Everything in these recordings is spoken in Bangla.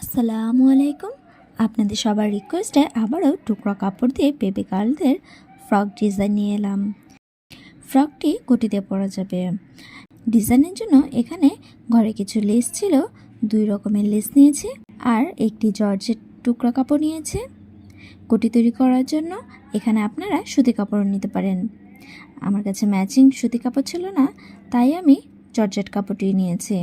আসসালামু আলাইকুম। আপনাদের সবার রিকোয়েস্টে আবারও টুকরা কাপড় দিয়ে বেবি গার্লদের ফ্রক ডিজাইন নিয়ে এলাম। ফ্রকটি কুটিতে পরা যাবে। ডিজাইনের জন্য এখানে ঘরে কিছু লেস ছিল, দুই রকমের লেস নিয়েছে আর একটি জর্জের টুকরা কাপড় নিয়েছে। কুটি তৈরি করার জন্য এখানে আপনারা সুতি কাপড় নিতে পারেন। আমার কাছে ম্যাচিং সুতি কাপড় ছিল না, তাই আমি জর্জেট কাপড়টি নিয়েছি।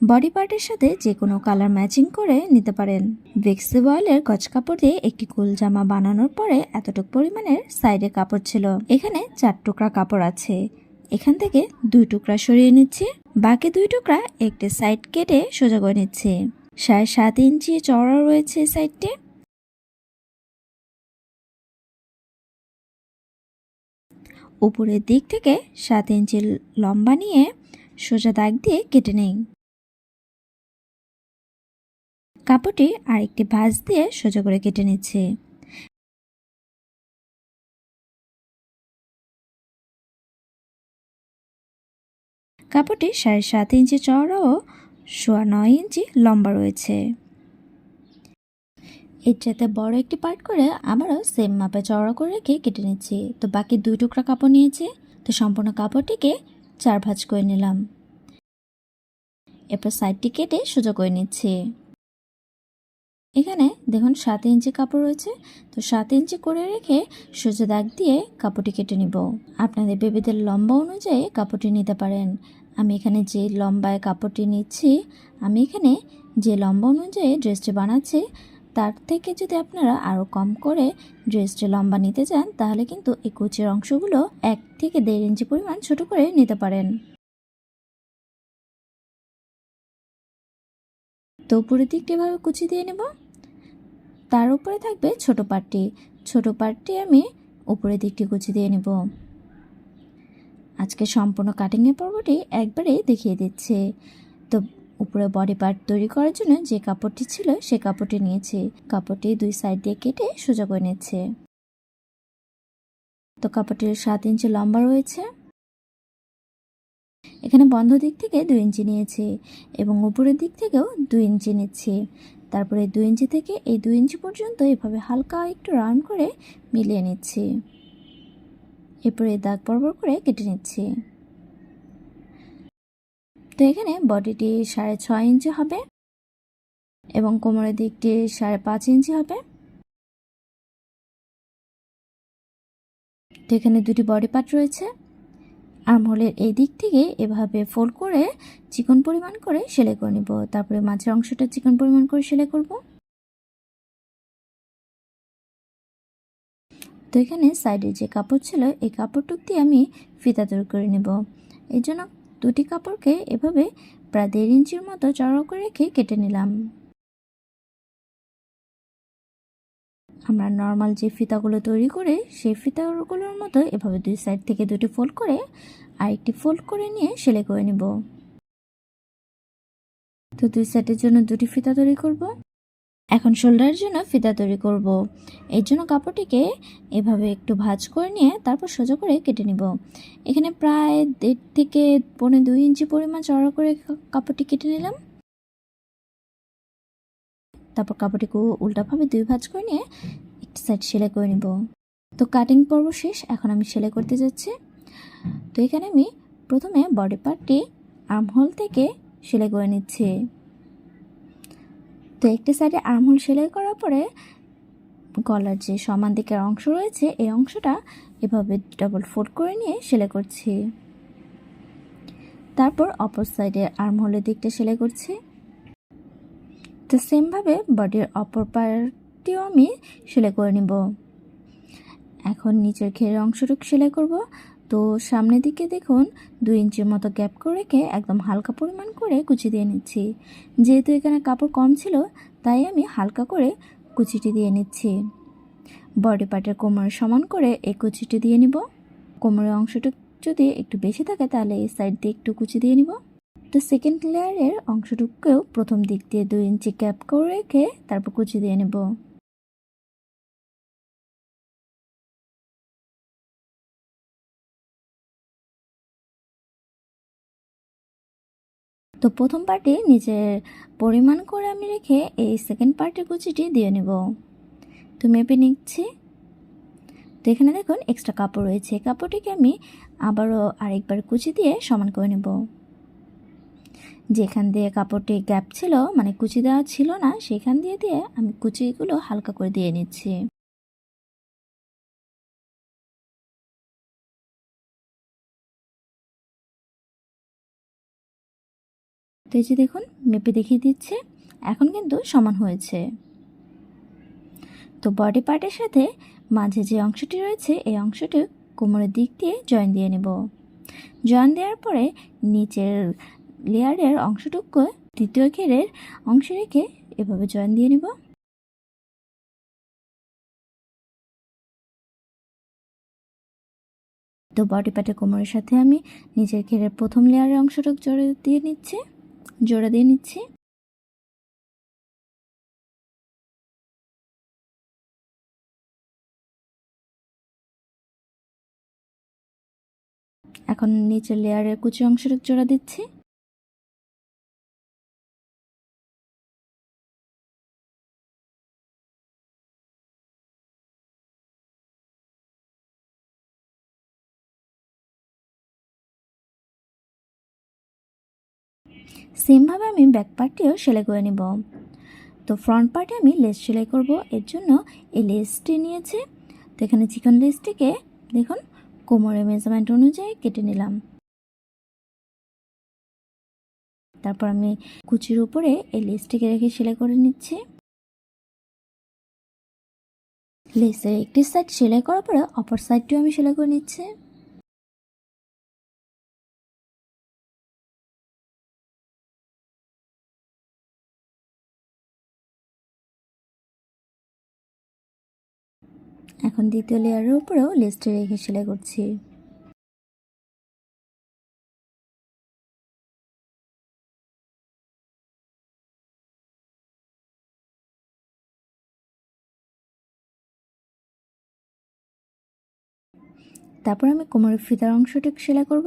বডি পার্টের সাথে যে কোনো কালার ম্যাচিং করে নিতে পারেন। ভেক্সি বয়েলের গজ কাপড় দিয়ে একটি কুল জামা বানানোর পরে এতটুকু পরিমাণের সাইডে কাপড় ছিল। এখানে চার টুকরা কাপড় আছে। এখান থেকে দুই টুকরা সরিয়ে নিচ্ছি। বাকি দুই টুকরা একটি সাইড কেটে সোজা করে নিচ্ছি। সাড়ে সাত ইঞ্চি চওড়া রয়েছে সাইডটি। উপরের দিক থেকে সাত ইঞ্চি লম্বা নিয়ে সোজা দাগ দিয়ে কেটে নেই। কাপড়টি আরেকটি ভাঁজ দিয়ে সোজা করে কেটে নিচ্ছে। কাপড়টি সাড়ে সাত ইঞ্চি চওড়া ও সোয়া নয় ইঞ্চি লম্বা রয়েছে। এর চাইতে বড় একটি পার্ট করে আবারও সেম মাপে চওড়া করে রেখে কেটে নিচ্ছি। তো বাকি দুই টুকরা কাপড় নিয়েছি। তো সম্পূর্ণ কাপড়টিকে চার ভাঁজ করে নিলাম। এরপর সাইডটি কেটে সোজা করে নিচ্ছি। এখানে দেখুন সাত ইঞ্চি কাপড় রয়েছে, তো সাত ইঞ্চি করে রেখে সোজা দাগ দিয়ে কাপড়টি কেটে নিব। আপনাদের বেবিদের লম্বা অনুযায়ী কাপড়টি নিতে পারেন। আমি এখানে যে লম্বায় কাপড়টি নিচ্ছি, আমি এখানে যে লম্বা অনুযায়ী ড্রেসটি বানাচ্ছি, তার থেকে যদি আপনারা আরও কম করে ড্রেসটি লম্বা নিতে চান, তাহলে কিন্তু এই কুচির অংশগুলো এক থেকে দেড় ইঞ্চি পরিমাণ ছোট করে নিতে পারেন। তো উপরের দিকটা এভাবে কুচি দিয়ে নেব। তার উপরে থাকবে ছোট পাটটি। ছোট পাটটি আমি উপরের দিকটি কুচি দিয়ে নেব। আজকে সম্পূর্ণ কাটিংয়ের পর্বটি একবারে দেখিয়ে দিচ্ছে। তো উপরে বডি পার্ট তৈরি করার জন্য যে কাপড়টি ছিল সে কাপড়টি নিয়েছি। কাপড়টি দুই সাইড দিয়ে কেটে সোজা করে নিচ্ছে। তো কাপড়টির সাত ইঞ্চি লম্বা রয়েছে। এখানে বন্ধ দিক থেকে দুই ইঞ্চি নিয়েছি এবং উপরের দিক থেকেও দুই ইঞ্চি নিচ্ছি। তারপরে দুই ইঞ্চি থেকে এই দুই ইঞ্চি পর্যন্ত এভাবে হালকা একটু রাউন্ড করে মিলিয়ে নিচ্ছি। এরপরে দাগ বরাবর করে কেটে নিচ্ছি। তো এখানে বডিটি সাড়ে ছয় ইঞ্চি হবে এবং কোমরের দিকটি সাড়ে পাঁচ ইঞ্চি হবে। তো এখানে দুটি বডি পার্ট রয়েছে। আর্মহোলের এই দিক থেকে এভাবে ফোল্ড করে চিকন পরিমাণ করে সেলাই করে নিব। তারপরে মাঝের অংশটা চিকন পরিমাণ করে সেলাই করব। তো এখানে সাইডে যে কাপড় ছিল, এই কাপড়টুক দিয়ে আমি ফিতা তৈরি করে নেব। এই জন্য দুটি কাপড়কে এভাবে প্রায় দেড় ইঞ্চির মতো চড়া করে রেখে কেটে নিলাম। আমরা নর্মাল যে ফিতাগুলো তৈরি করে, সেই ফিতাগুলোর মতো এভাবে দুই সাইড থেকে দুটি ফোল্ড করে আরেকটি ফোল্ড করে নিয়ে সেলাই করে নিব। তো দুই সাইডের জন্য দুটি ফিতা তৈরি করব। এখন শোল্ডারের জন্য ফিতা তৈরি করব। এর জন্য কাপড়টিকে এভাবে একটু ভাঁজ করে নিয়ে তারপর সোজা করে কেটে নিব। এখানে প্রায় দেড় থেকে পৌনে দুই ইঞ্চি পরিমাণ চড়া করে কাপড়টি কেটে নিলাম। তারপর কাপড়টিকে উল্টাভাবে দুই ভাঁজ করে নিয়ে একটি সাইড সেলাই করে নিব। তো কাটিং পর্ব শেষ, এখন আমি সেলাই করতে যাচ্ছি। তো এখানে আমি প্রথমে বডি পার্টটি আর্মহোল থেকে সেলাই করে নিচ্ছি। তো একটি সাইডে আর্মহোল সেলাই করার পরে গলার যে সমান দিকের অংশ রয়েছে, এই অংশটা এভাবে ডাবল ফোল্ড করে নিয়ে সেলাই করছি। তারপর অপর সাইডে আর্মহোলের দিকটা সেলাই করছি। তো সেমভাবে বডির অপর পার্টটিও আমি সেলাই করে নিব। এখন নিচের ঘেরের অংশটুকু সেলাই করব। তো সামনের দিকে দেখুন, দুই ইঞ্চির মতো গ্যাপ করে রেখে একদম হালকা পরিমাণ করে কুচি দিয়ে নিচ্ছি। যেহেতু এখানে কাপড় কম ছিল, তাই আমি হালকা করে কুচিটি দিয়ে নিচ্ছি। বডি পার্টের কোমরের সমান করে এই কুচিটি দিয়ে নিব। কোমরের অংশটুকু যদি একটু বেশি থাকে, তাহলে এই সাইড দিয়ে একটু কুচি দিয়ে নিব। তো সেকেন্ড লেয়ারের অংশটুকুকেও প্রথম দিক দিয়ে দুই ইঞ্চি ক্যাপ করে রেখে তারপর কুচি দিয়ে নেব। তো প্রথম পার্টি নিজের পরিমাণ করে আমি রেখে এই সেকেন্ড পার্টির কুচিটি দিয়ে নেব। তো মেপে নিচ্ছি। তো এখানে দেখুন এক্সট্রা কাপড় রয়েছে। কাপড়টিকে আমি আবারও আরেকবার কুচি দিয়ে সমান করে নেব। যেখান দিয়ে কাপড়টি গ্যাপ ছিল মানে কুচি দেওয়া ছিল না, সেখান দিয়ে দিয়ে আমি কুচিগুলো হালকা করে দিয়ে নিচ্ছি। যে দেখুন, মেপে দেখিয়ে দিচ্ছে, এখন কিন্তু সমান হয়েছে। তো বডি পার্টের সাথে মাঝে যে অংশটি রয়েছে, এই অংশটি কোমরের দিক দিয়ে জয়েন দিয়ে নেব। জয়েন দেওয়ার পরে নিচের লেয়ারের অংশটুকু দ্বিতীয় ঘেরের অংশ রেখে এভাবে জয়েন দিয়ে নেব। তো বডি পার্টের কোমরের সাথে আমি নিচের ঘেরের প্রথম লেয়ারের অংশটুকু জোড়ে দিয়ে নিচ্ছি, জোড়া দিয়ে নিচ্ছি। এখন নিচের লেয়ারের কুচি অংশটুকু জোড়া দিচ্ছি। সেমভাবে আমি ব্যাক পার্টটিও সেলাই করে নেব। তো ফ্রন্ট পার্টে আমি লেস সেলাই করব। এর জন্য এই লেসটি নিয়েছি। তো এখানে চিকন লেসটিকে দেখুন, কোমরের মেজারমেন্ট অনুযায়ী কেটে নিলাম। তারপর আমি কুচির উপরে এই লেসটিকে রেখে সেলাই করে নিচ্ছি। লেসের একটি সাইড সেলাই করার পরে অপর সাইডটিও আমি সেলাই করে নিচ্ছি। এখন দ্বিতীয় লেয়ারের উপরেও লেসটি রেখে সেলাই করছি। তারপর আমি কোমরের ফিতার অংশটি সেলাই করব।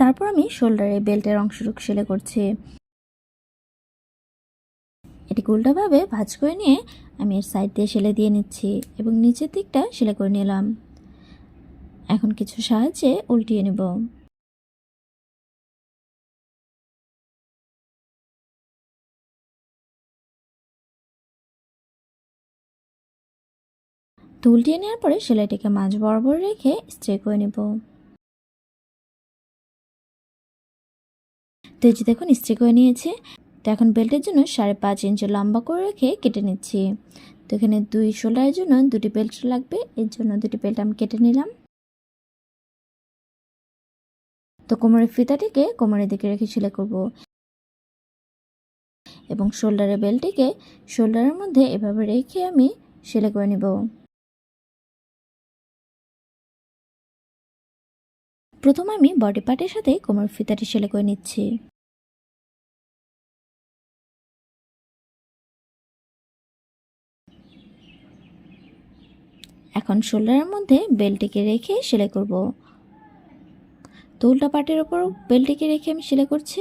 তারপর আমি শোল্ডারে বেল্টের অংশটুকু সেলাই করছি। এটি উল্টাভাবে ভাজ করে নিয়ে আমি এর সাইড দিয়ে সেলাই দিয়ে নিচ্ছি এবং নিচের দিকটা সেলাই করে নিলাম। এখন কিছু সাহায্যে উল্টিয়ে নেব। তো উল্টিয়ে নেওয়ার পরে সেলাইটিকে মাঝ বরাবর রেখে স্ট্রে করে নেব। তো এই যে দেখুন, ইস্ত্রি করে নিয়েছে। তো এখন বেল্টের জন্য সাড়ে পাঁচ ইঞ্চি লম্বা করে রেখে কেটে নিচ্ছি। তো এখানে দুই শোল্ডারের জন্য দুটি বেল্ট লাগবে, এর জন্য দুটি বেল্ট আমি কেটে নিলাম। তো কোমরের ফিতাটিকে কোমরের দিকে রেখে সেলাই করব। এবং শোল্ডারের বেল্টটিকে শোল্ডারের মধ্যে এভাবে রেখে আমি সেলাই করে নিব। প্রথম আমি বডি পার্টের সাথে কোমর ফিতাটি সেলাই করে নিচ্ছি। এখন শোল্ডারের মধ্যে বেলটিকে রেখে সেলাই করব। তো উল্টা ওপর বেলটিকে রেখে আমি সেলাই করছি।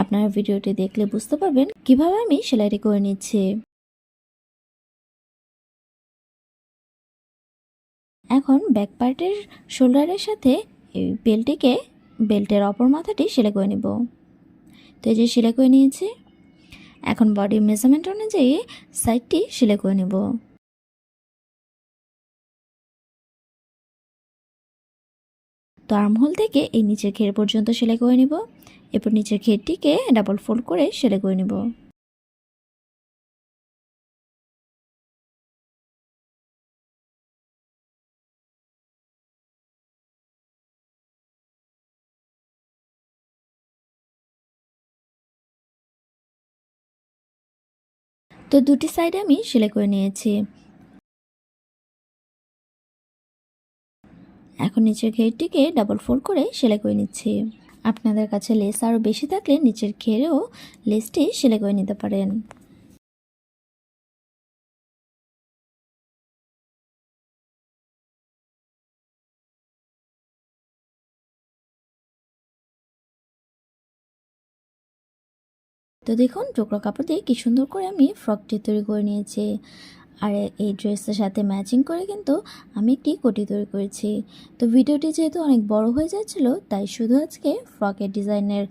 আপনারা ভিডিওটি দেখলে বুঝতে পারবেন কীভাবে আমি সেলাইটি করে নিচ্ছি। এখন ব্যাক পার্টের শোল্ডারের সাথে এই বেল্টটিকে বেল্টের অপর মাথাটি সেলাই করে নেব। তো এই যে সেলাই করে নিয়েছি, এখন বডি মেজারমেন্ট অনুযায়ী সাইডটি সেলাই করে নেব। তো আর্মহোল থেকে এই নিচের ঘের পর্যন্ত সেলাই করে নিব, এরপর নিচের ঘেরটিকে ডাবল ফোল্ড করে সেলাই করে নেব। তো দুটি সাইড আমি সেলাই করে নিয়েছি। এখন নিচের ঘেরটিকে ডাবল ফোল্ড করে সেলাই করে নিচ্ছি। আপনাদের কাছে লেস আরও বেশি থাকলে নিচের ঘেরেও লেসটি সেলাই করে নিতে পারেন। তো দেখুন, টুকরো কাপড় দিয়ে কি সুন্দর করে আমি ফ্রকটি তৈরি করে নিয়েছি। আর এই ড্রেসের সাথে ম্যাচিং করে কিন্তু আমি একটি কোটি তৈরি করেছি। তো ভিডিওটি যেহেতু অনেক বড় হয়ে যাচ্ছিল, তাই শুধু আজকে ফ্রকের ডিজাইনের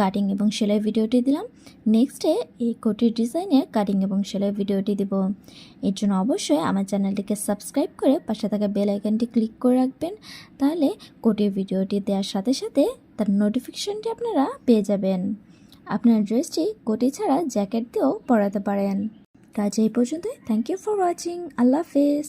কাটিং এবং সেলাই ভিডিওটি দিলাম। নেক্সটে এই কোটির ডিজাইনের কাটিং এবং সেলাই ভিডিওটি দিব। এর জন্য অবশ্যই আমার চ্যানেলটিকে সাবস্ক্রাইব করে পাশে থাকা বেল আইকনটি ক্লিক করে রাখবেন। তাহলে কোটির ভিডিওটি দেওয়ার সাথে সাথে তার নোটিফিকেশনটি আপনারা পেয়ে যাবেন। আপনার ড্রেসটি কোটি ছাড়া জ্যাকেট দিয়েও পরাতে পারেন। কাজ এই পর্যন্তই। থ্যাংক ইউ ফর ওয়াচিং আল্লাহ হাফেজ।